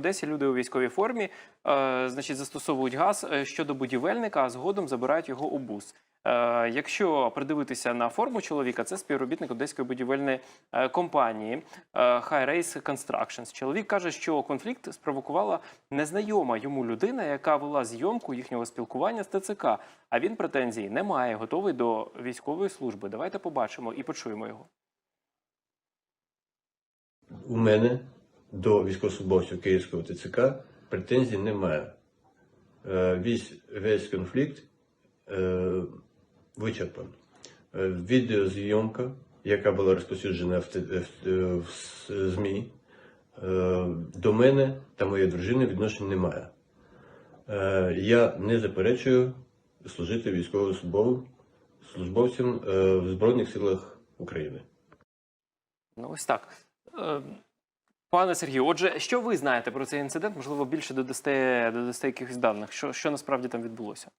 Одесі люди у військовій формі е, значить, застосовують газ е, щодо будівельника, а згодом забирають його у бус. Е, якщо придивитися на форму чоловіка, це співробітник одеської будівельної е, компанії е, High Race Constructions. Чоловік каже, що конфлікт спровокувала незнайома йому людина, яка вела зйомку їхнього спілкування з ТЦК. А він претензій не має, готовий до військової служби. Давайте побачимо і почуємо його. У мене до військовослужбовців Київського ТЦК претензій немає. Е, Весь, весь конфлікт е, вичерпан. Е, Відеозйомка, яка була розповсюджена в, ЗМІ, до мене та моєї дружини відношень немає. Я не заперечую служити військовослужбовцем службовцем е, в Збройних силах України. Ну, ось так. Пане Сергію, отже, що ви знаєте про цей інцидент? Можливо, більше додасте, додасте якихось даних. Що, що насправді там відбулося?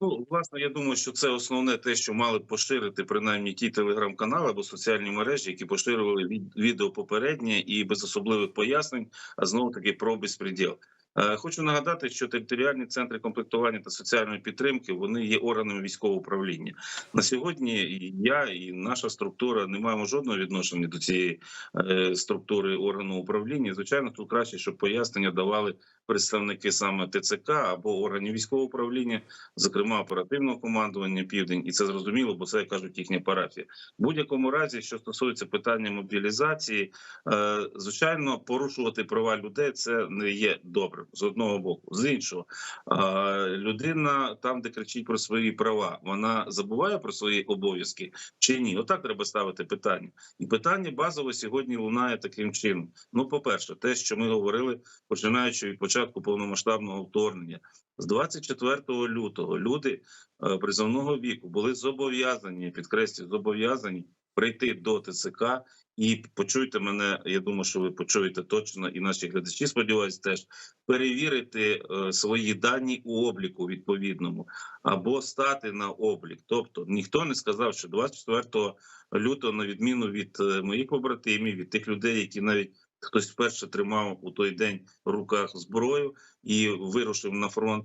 Ну, власне, я думаю, що це основне те, що мали б поширити принаймні ті телеграм-канали або соціальні мережі, які поширювали від- відео попереднє і без особливих пояснень, а знову таки про безпреділ. Е, Хочу нагадати, що територіальні центри комплектування та соціальної підтримки вони є органами військового управління. На сьогодні я і наша структура не маємо жодного відношення до цієї е, структури органу управління. Звичайно, тут краще, щоб пояснення давали представники саме ТЦК або органів військового управління, зокрема оперативного командування Південь, і це зрозуміло, бо це кажуть їхня парафія. В будь-якому разі, що стосується питання мобілізації, е, звичайно, порушувати права людей це не є добрим з одного боку. З іншого, е, людина там, де кричить про свої права, вона забуває про свої обов'язки чи ні? Отак треба ставити питання. І питання базово сьогодні лунає таким чином. Ну, по перше, те, що ми говорили, починаючи від початку повномасштабного вторгнення, з 24 лютого люди е, призовного віку були зобов'язані, підкреслюю, зобов'язані прийти до ТЦК і почуйте мене. Я думаю, що ви почуєте точно, і наші глядачі сподіваюся, теж перевірити е, свої дані у обліку відповідному або стати на облік. Тобто ніхто не сказав, що 24 лютого, на відміну від е, моїх побратимів, від тих людей, які навіть хтось вперше тримав у той день в руках зброю і вирушив на фронт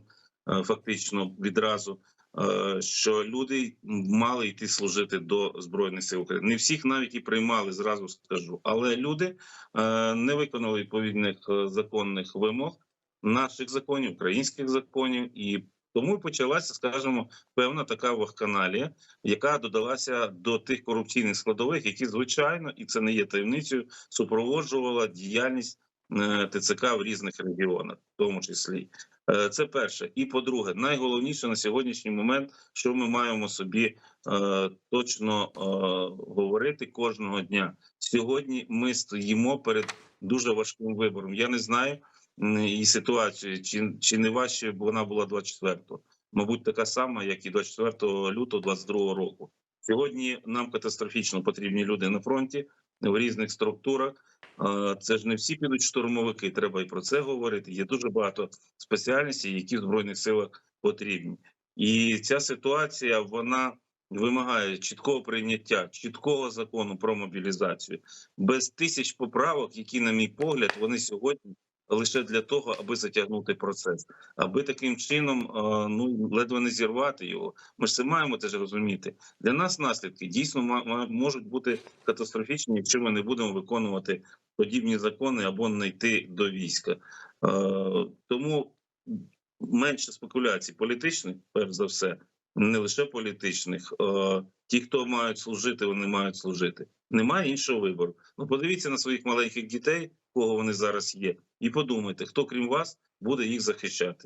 е, фактично відразу. е, Що люди мали йти служити до збройних сил України. Не всіх навіть і приймали, зразу скажу. Але люди е, не виконали відповідних законних вимог наших законів, українських законів, і тому і почалася, скажімо, певна така вахканалія, яка додалася до тих корупційних складових, які звичайно, і це не є таємницею, супроводжувала діяльність е, ТЦК в різних регіонах, в тому числі. Е, Це перше. І по-друге, найголовніше на сьогоднішній момент, що ми маємо собі е, точно е, говорити кожного дня. Сьогодні ми стоїмо перед дуже важким вибором. Я не знаю і ситуацію, чи, чи не важче б вона була 24-го. Мабуть, така сама, як і 24 лютого 22 року. Сьогодні нам катастрофічно потрібні люди на фронті в різних структурах. Це ж не всі підуть штурмовики. Треба і про це говорити. Є дуже багато спеціальностей, які в збройних силах потрібні. І ця ситуація вона вимагає чіткого прийняття, чіткого закону про мобілізацію, без тисяч поправок, які, на мій погляд, вони сьогодні лише для того, аби затягнути процес, аби таким чином е, ну ледве не зірвати його. Ми ж це маємо теж розуміти. Для нас наслідки дійсно можуть бути катастрофічні, якщо ми не будемо виконувати подібні закони або не йти до війська. Е, Тому менше спекуляцій політичних, перш за все, не лише політичних. Е, Ті, хто мають служити, вони мають служити. Немає іншого вибору. Ну подивіться на своїх маленьких дітей, кого вони зараз є, і подумайте, хто крім вас буде їх захищати.